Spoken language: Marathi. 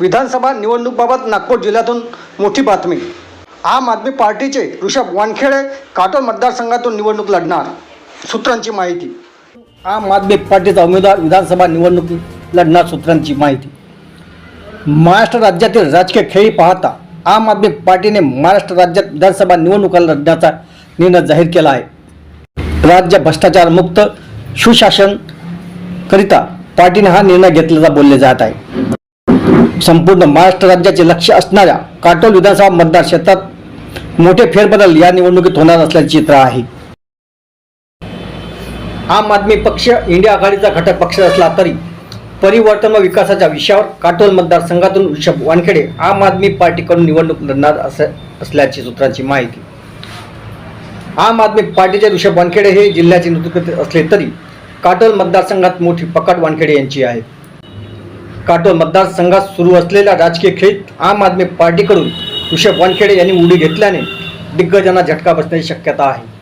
विधानसभा निवडणूकबाबत नागपूर जिल्ह्यातून मोठी बातमी. आम आदमी पार्टीचे ऋषभ वानखेडे काटोल मतदारसंघातून निवडणूक लढणार सूत्रांची माहिती. आम आदमी पार्टीचा उमेदवार विधानसभा निवडणूक लढणार सूत्रांची माहिती. महाराष्ट्र राज्यातील राजकीय खेळी पाहता आम आदमी पार्टीने महाराष्ट्र राज्यात विधानसभा निवडणुका लढण्याचा निर्णय जाहीर केला आहे. राज्य भ्रष्टाचारमुक्त सुशासन करिता पार्टीने हा निर्णय घेतल्याचा बोलले जात आहे. संपूर्ण महाराष्ट्र राज्याचे लक्ष असणाऱ्या काटोल विधानसभा मतदारक्षेत्रात मोठे फेरबदल या निवडणुकीत होणार असल्याचे चित्र आहे. आम आदमी पक्ष इंडिया आघाडीचा घटक पक्ष असला तरी परिवर्तन व विकासाच्या विषयावर काटोल मतदारसंघातून ऋषभ वानखेडे आम आदमी पार्टीकडून निवडणूक लढणार अस असल्याची सूत्रांची माहिती. आम आदमी पार्टीचे ऋषभ वानखेडे हे जिल्ह्याचे नेतृत्व असले तरी काटोल मतदारसंघात मोठी पकड वानखेडे यांची आहे. काटोल मतदारसंघात सुरू असलेल्या राजकीय खेळीत आम आदमी पार्टीकडून ऋषभ वानखेडे यांनी उडी घेतल्याने दिग्गजांना झटका बसण्याची शक्यता आहे.